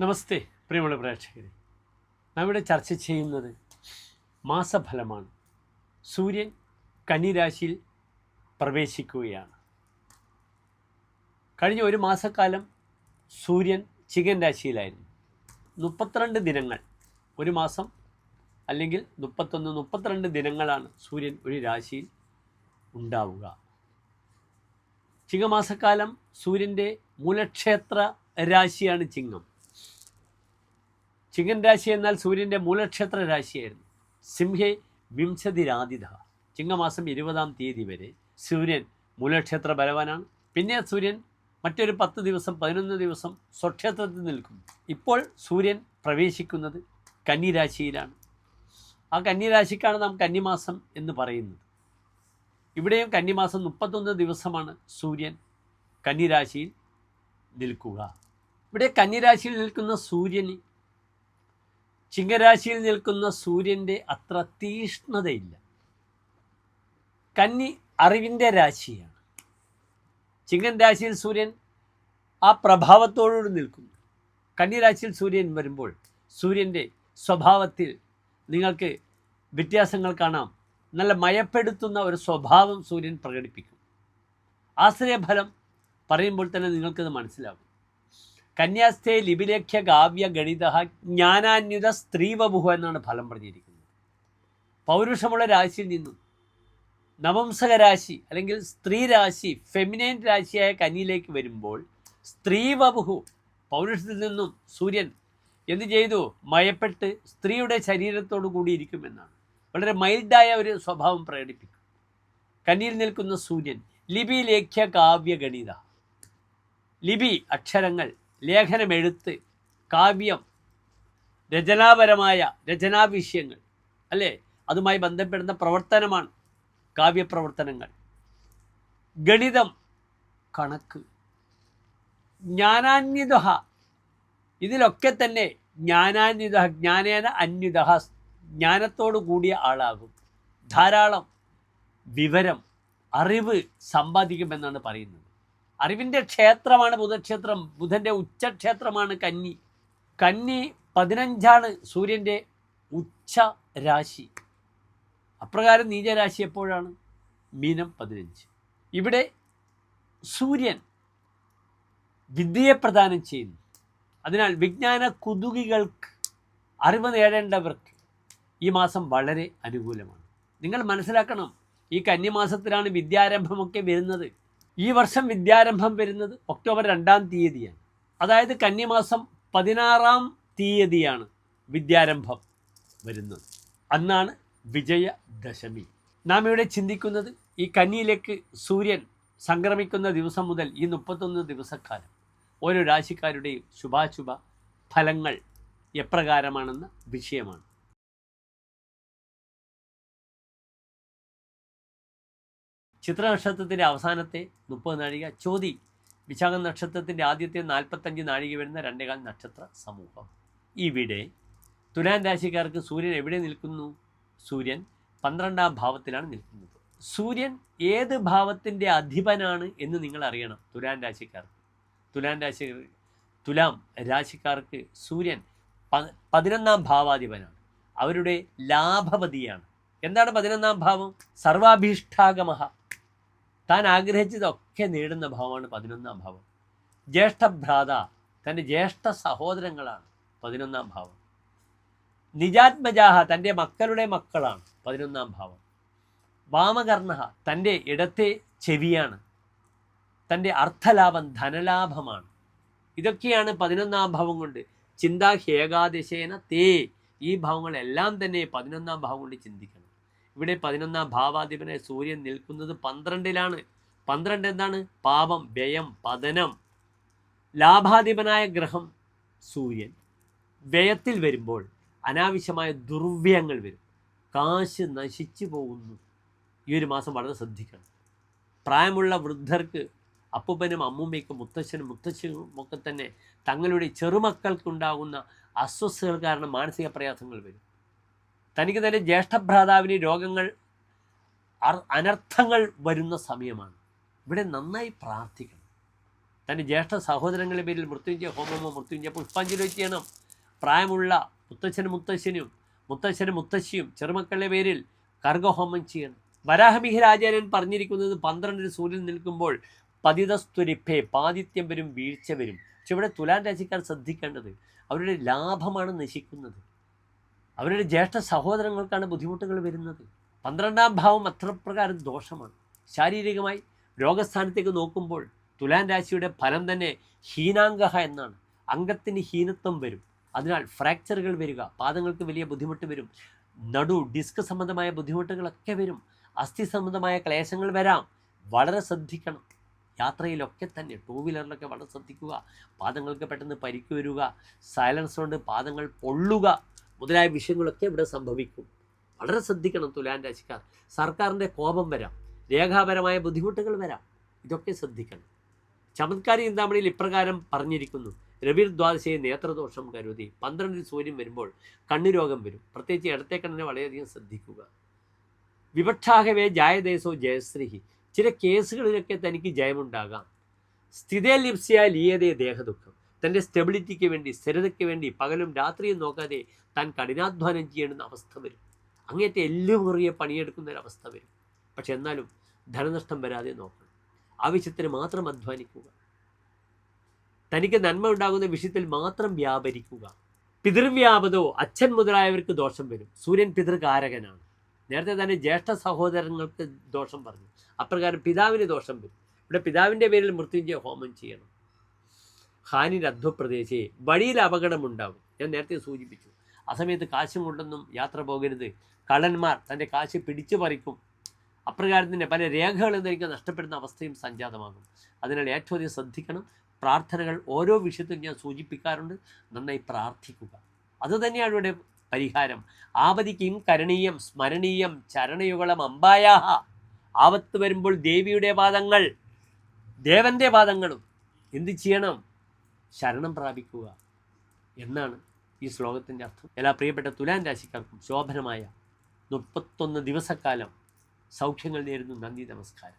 നമസ്തേ പ്രിയമുള്ള പ്രേക്ഷകരെ. നാം ഇവിടെ ചർച്ച ചെയ്യുന്നത് മാസഫലമാണ്. സൂര്യൻ കന്നിരാശിയിൽ പ്രവേശിക്കുകയാണ്. കഴിഞ്ഞ ഒരു മാസക്കാലം സൂര്യൻ ചികൻ രാശിയിലായിരുന്നു. മുപ്പത്തിരണ്ട് ദിനങ്ങൾ ഒരു മാസം അല്ലെങ്കിൽ മുപ്പത്തൊന്ന് മുപ്പത്തിരണ്ട് ദിനങ്ങളാണ് സൂര്യൻ ഒരു രാശിയിൽ ഉണ്ടാവുക. ചിങ്ങമാസക്കാലം സൂര്യന്റെ മൂലക്ഷേത്ര രാശിയാണ് ചിങ്ങം. ചിങ്ങൻ രാശി എന്നാൽ സൂര്യന്റെ മൂലക്ഷേത്ര രാശിയായിരുന്നു. സിംഹെ വിംശതിരാതിഥ. ചിങ്ങമാസം ഇരുപതാം തീയതി വരെ സൂര്യൻ മൂലക്ഷേത്ര ബലവാനാണ്. പിന്നെ സൂര്യൻ മറ്റൊരു പത്ത് ദിവസം പതിനൊന്ന് ദിവസം സ്വക്ഷേത്രത്തിൽ നിൽക്കും ഇപ്പോൾ സൂര്യൻ പ്രവേശിക്കുന്നത് കന്നിരാശിയിലാണ്. ആ കന്നിരാശിക്കാണ് നാം കന്നിമാസം എന്ന് പറയുന്നത്. ഇവിടെയും കന്നിമാസം മുപ്പത്തൊന്ന് ദിവസമാണ് സൂര്യൻ കന്നിരാശിയിൽ നിൽക്കുക. ഇവിടെ കന്നിരാശിയിൽ നിൽക്കുന്ന സൂര്യന് ചിങ്ങരാശിയിൽ നിൽക്കുന്ന സൂര്യന്റെ അത്ര തീഷ്ണതയില്ല. കന്നി അറിവിന്റെ രാശിയാണ്. ചിങ്ങൻ രാശിയിൽ സൂര്യൻ ആ പ്രഭാവത്തോടുകൂടി നിൽക്കുന്നു. കന്നി രാശിയിൽ സൂര്യൻ വരുമ്പോൾ സൂര്യന്റെ സ്വഭാവത്തിൽ നിങ്ങൾക്ക് വ്യത്യാസങ്ങൾ കാണാം. നല്ല മയപ്പെടുത്തുന്ന ഒരു സ്വഭാവം സൂര്യൻ പ്രകടിപ്പിക്കും. ആശ്രയഫലം പറയുമ്പോൾ തന്നെ നിങ്ങൾക്കത് മനസ്സിലാകും. കന്യാസ്ഥേ ലിപിലേഖ്യ കാവ്യ ഗണിത ജ്ഞാനാന്യുത സ്ത്രീവബുഹ എന്നാണ് ഫലം പറഞ്ഞിരിക്കുന്നത്. പൗരുഷമുള്ള രാശിയിൽ നിന്നും നവംസകരാശി അല്ലെങ്കിൽ സ്ത്രീ രാശി ഫെമിനൈൻ രാശിയായ കന്നിയിലേക്ക് വരുമ്പോൾ സ്ത്രീവബുഹു പൗരുഷത്തിൽ നിന്നും സൂര്യൻ എന്ത് ചെയ്തു? മയപ്പെട്ട് സ്ത്രീയുടെ ശരീരത്തോടു കൂടിയിരിക്കുമെന്നാണ് വളരെ മൈൽഡായ ഒരു സ്വഭാവം പ്രകടിപ്പിക്കും. കന്നിയിൽ നിൽക്കുന്ന സൂര്യൻ ലിപി ലേഖ്യ കാവ്യ ഗണിത ലിപി അക്ഷരങ്ങൾ ലേഖനമെഴുത്ത് കാവ്യം രചനാപരമായ രചനാവിഷയങ്ങൾ അല്ലേ? അതുമായി ബന്ധപ്പെടുന്ന പ്രവർത്തനമാണ് കാവ്യപ്രവർത്തനങ്ങൾ. ഗണിതം കണക്ക് ജ്ഞാനാന്വിത ഇതിലൊക്കെ തന്നെ ജ്ഞാനാന്വിത ജ്ഞാനേന അന്വിത ജ്ഞാനത്തോടു കൂടിയ ആളാകും. ധാരാളം വിവരം അറിവ് സമ്പാദിക്കുമെന്നാണ് പറയുന്നത്. അറിവിന്റെ ക്ഷേത്രമാണ് ബുധക്ഷേത്രം. ബുധന്റെ ഉച്ചക്ഷേത്രമാണ് കന്നി. കന്നി പതിനഞ്ചാണ് സൂര്യന്റെ ഉച്ച രാശി. അപ്രകാരം നീചരാശി എപ്പോഴാണ്? മീനം പതിനഞ്ച്. ഇവിടെ സൂര്യൻ വിദ്യയെ പ്രദാനം ചെയ്യുന്നു. അതിനാൽ വിജ്ഞാന കുതുകികൾക്ക് അറിവ് നേടേണ്ടവർക്ക് ഈ മാസം വളരെ അനുകൂലമാണ്. നിങ്ങൾ മനസ്സിലാക്കണം ഈ കന്നിമാസത്തിലാണ് വിദ്യാരംഭമൊക്കെ വരുന്നത്. ഈ വർഷം വിദ്യാരംഭം വരുന്നത് ഒക്ടോബർ രണ്ടാം തീയതിയാണ്. അതായത് കന്നിമാസം പതിനാറാം തീയതിയാണ് വിദ്യാരംഭം വരുന്നത്. അന്നാണ് വിജയദശമി. നാം ഇവിടെ ചിന്തിക്കുന്നത് ഈ കന്നിയിലേക്ക് സൂര്യൻ സംക്രമിക്കുന്ന ദിവസം മുതൽ ഈ മുപ്പത്തൊന്ന് ദിവസക്കാലം ഓരോ രാശിക്കാരുടെയും ശുഭാശുഭ ഫലങ്ങൾ എപ്രകാരമാണെന്ന വിഷയമാണ്. ചിത്ര നക്ഷത്രത്തിന്റെ അവസാനത്തെ മുപ്പത് നാഴിക ചോതി വിശാഖ നക്ഷത്രത്തിന്റെ ആദ്യത്തെ നാൽപ്പത്തഞ്ച് നാഴിക വരുന്ന രണ്ടേകാൽ നക്ഷത്ര സമൂഹം. ഇവിടെ തുലാൻ രാശിക്കാർക്ക് സൂര്യൻ എവിടെ നിൽക്കുന്നു? സൂര്യൻ പന്ത്രണ്ടാം ഭാവത്തിലാണ് നിൽക്കുന്നത്. സൂര്യൻ ഏത് ഭാവത്തിന്റെ അധിപനാണ് എന്ന് നിങ്ങൾ അറിയണം തുലാൻ രാശിക്കാർക്ക്. തുലാൻ രാശി തുലാം രാശിക്കാർക്ക് സൂര്യൻ പതിനൊന്നാം ഭാവാധിപനാണ്. അവരുടെ ലാഭപതിയാണ്. എന്താണ് പതിനൊന്നാം ഭാവം? സർവാഭീഷ്ടാഗമഹ. താൻ ആഗ്രഹിച്ചതൊക്കെ നേടുന്ന ഭാവമാണ് പതിനൊന്നാം ഭാവം. ജ്യേഷ്ഠഭ്രാത തന്റെ ജ്യേഷ്ഠ സഹോദരങ്ങളാണ് പതിനൊന്നാം ഭാവം. നിജാത്മജാഹ തന്റെ മക്കളുടെ മക്കളാണ് പതിനൊന്നാം ഭാവം. വാമകർണ തന്റെ ഇടത്തെ ചെവിയാണ്. തന്റെ അർത്ഥലാഭം ധനലാഭമാണ്. ഇതൊക്കെയാണ് പതിനൊന്നാം ഭാവം കൊണ്ട് ചിന്താ ഹേകാദിശേന തേ ഈ ഭാവങ്ങളെല്ലാം തന്നെ പതിനൊന്നാം ഭാവം കൊണ്ട് ചിന്തിക്കണം. ഇവിടെ പതിനൊന്നാം ഭാവാധിപനെ സൂര്യൻ നിൽക്കുന്നത് പന്ത്രണ്ടിലാണ്. പന്ത്രണ്ട് എന്താണ്? പാപം വ്യയം പതനം. ലാഭാധിപനായ ഗ്രഹം സൂര്യൻ. വ്യയത്തിൽ വരുമ്പോൾ അനാവശ്യമായ ദുർവ്യയങ്ങൾ വരും. കാശ് നശിച്ചു പോകുന്നു. ഈ ഒരു മാസം വളരെ ശ്രദ്ധിക്കണം. പ്രായമുള്ള വൃദ്ധർക്ക് അപ്പൂപ്പനും അമ്മൂമ്മയ്ക്കും മുത്തശ്ശനും മുത്തശ്ശനും ഒക്കെ തന്നെ തങ്ങളുടെ ചെറുമക്കൾക്കുണ്ടാകുന്ന അസ്വസ്ഥകൾ കാരണം മാനസിക പ്രയാസങ്ങൾ വരും. തനിക്ക് തന്നെ ജ്യേഷ്ഠഭ്രാതാവിന് രോഗങ്ങൾ അനർത്ഥങ്ങൾ വരുന്ന സമയമാണ്. ഇവിടെ നന്നായി പ്രാർത്ഥിക്കണം. തന്റെ ജ്യേഷ്ഠ സഹോദരങ്ങളുടെ പേരിൽ മൃത്യുഞ്ജയ ഹോമമോ മൃത്യുഞ്ജയ പുഷ്പാഞ്ജലി ചെയ്യണം. പ്രായമുള്ള മുത്തച്ഛനും മുത്തശ്ശനും മുത്തശ്ശനും മുത്തശ്ശിയും ചെറുമക്കളുടെ പേരിൽ കർഗഹോമം ചെയ്യണം. വരാഹമിഹിരാചാര്യൻ പറഞ്ഞിരിക്കുന്നത് പന്ത്രണ്ടിന് സൂര്യൻ നിൽക്കുമ്പോൾ പതിതസ്തുരിപ്പേ പാതിത്യം വരും വീഴ്ച വരും. പക്ഷെ ഇവിടെ തുലാൻ രാശിക്കാർ ശ്രദ്ധിക്കേണ്ടത് അവരുടെ ലാഭമാണ് നശിക്കുന്നത്. അവരുടെ ജ്യേഷ്ഠ സഹോദരങ്ങൾക്കാണ് ബുദ്ധിമുട്ടുകൾ വരുന്നത്. പന്ത്രണ്ടാം ഭാവം അത്രപ്രകാരം ദോഷമാണ്. ശാരീരികമായി രോഗസ്ഥാനത്തേക്ക് നോക്കുമ്പോൾ തുലാൻ രാശിയുടെ ഫലം തന്നെ ഹീനാംഗഹ എന്നാണ്. അംഗത്തിന് ഹീനത്വം വരും. അതിനാൽ ഫ്രാക്ചറുകൾ വരിക പാദങ്ങൾക്ക് വലിയ ബുദ്ധിമുട്ട് വരും. നടു ഡിസ്ക് സംബന്ധമായ ബുദ്ധിമുട്ടുകളൊക്കെ വരും. അസ്ഥി സംബന്ധമായ ക്ലേശങ്ങൾ വരാം. വളരെ ശ്രദ്ധിക്കണം. യാത്രയിലൊക്കെ തന്നെ ടൂ വീലറിലൊക്കെ വളരെ ശ്രദ്ധിക്കുക. പാദങ്ങൾക്ക് പെട്ടെന്ന് പരിക്ക് വരിക. സൈലൻസ് കൊണ്ട് പാദങ്ങൾ പൊള്ളുക. മുതലായ വിഷയങ്ങളൊക്കെ ഇവിടെ സംഭവിക്കും. വളരെ ശ്രദ്ധിക്കണം തുലാൻ രാശിക്കാർ സർക്കാരിന്റെ കോപം വരാം. രേഖാപരമായ ബുദ്ധിമുട്ടുകൾ വരാം. ഇതൊക്കെ ശ്രദ്ധിക്കണം. ചമത്കാരി ചിന്താമണിയിൽ ഇപ്രകാരം പറഞ്ഞിരിക്കുന്നു. രവിർ ദ്വാദശയെ നേത്രദോഷം കരുതി പന്ത്രണ്ടിൽ സൂര്യൻ വരുമ്പോൾ കണ്ണുരോഗം വരും. പ്രത്യേകിച്ച് ഇടത്തെ കണ്ണിനെ വളരെയധികം ശ്രദ്ധിക്കുക. വിപക്ഷാഹവേ ജായദേശോ ജയശ്രീഹി. ചില കേസുകളിലൊക്കെ തനിക്ക് ജയമുണ്ടാകാം. സ്ഥിതേ ലിപ്സിയ ലീയതേ ദേഹദുഃഖം. തന്റെ സ്റ്റെബിലിറ്റിക്ക് വേണ്ടി സ്ഥിരതയ്ക്ക് വേണ്ടി പകലും രാത്രിയും നോക്കാതെ താൻ കഠിനാധ്വാനം ചെയ്യേണ്ടുന്ന അവസ്ഥ വരും. അങ്ങേറ്റ എല്ലും മുറിയെ പണിയെടുക്കുന്ന ഒരു അവസ്ഥ വരും. പക്ഷെ എന്നാലും ധനനഷ്ടം വരാതെ നോക്കണം. ആവശ്യത്തിന് മാത്രം അധ്വാനിക്കുക. തനിക്ക് നന്മ ഉണ്ടാകുന്ന വിഷയത്തിൽ മാത്രം വ്യാപരിക്കുക. പിതൃവ്യാപതോ അച്ഛൻ മുതലായവർക്ക് ദോഷം വരും. സൂര്യൻ പിതൃകാരകനാണ്. നേരത്തെ തന്നെ ജ്യേഷ്ഠ സഹോദരങ്ങൾക്ക് ദോഷം പറഞ്ഞു. അപ്രകാരം പിതാവിന് ദോഷം വരും. ഇവിടെ പിതാവിന്റെ പേരിൽ മൃത്യുഞ്ജയ ഹോമം ചെയ്യണം. ഹാനിൽ രധ്വപ്രദേശേ വഴിയിൽ അപകടമുണ്ടാവും ഞാൻ നേരത്തെ സൂചിപ്പിച്ചു. ആ സമയത്ത് കാശും കൊണ്ടൊന്നും യാത്ര പോകരുത്. കള്ളന്മാർ തന്റെ കാശ് പിടിച്ചു പറിക്കും. അപ്രകാരത്തിന്റെ പല രേഖകളും എനിക്ക് നഷ്ടപ്പെടുന്ന അവസ്ഥയും സംജാതമാകും. അതിനാൽ ഏറ്റവും അധികം ശ്രദ്ധിക്കണം. പ്രാർത്ഥനകൾ ഓരോ വിഷയത്തിലും ഞാൻ സൂചിപ്പിക്കാറുണ്ട്. നന്നായി പ്രാർത്ഥിക്കുക. അതുതന്നെയാണ് ഇവിടെ പരിഹാരം. ആപതിക്കും കരണീയം സ്മരണീയം ചരണയുഗളം അമ്പായാഹ. ആപത്ത് വരുമ്പോൾ ദേവിയുടെ പാദങ്ങൾ ദേവന്റെ പാദങ്ങളും. എന്ത് ചെയ്യണം? ശരണം പ്രാപിക്കുക എന്നാണ് ഈ ശ്ലോകത്തിന്റെ അർത്ഥം. എല്ലാ പ്രിയപ്പെട്ട തുലാൻ രാശിക്കാർക്കും ശോഭനമായ മുപ്പത്തൊന്ന് ദിവസക്കാലം സൗഖ്യങ്ങൾ നേരുന്നു. നന്ദി നമസ്കാരം.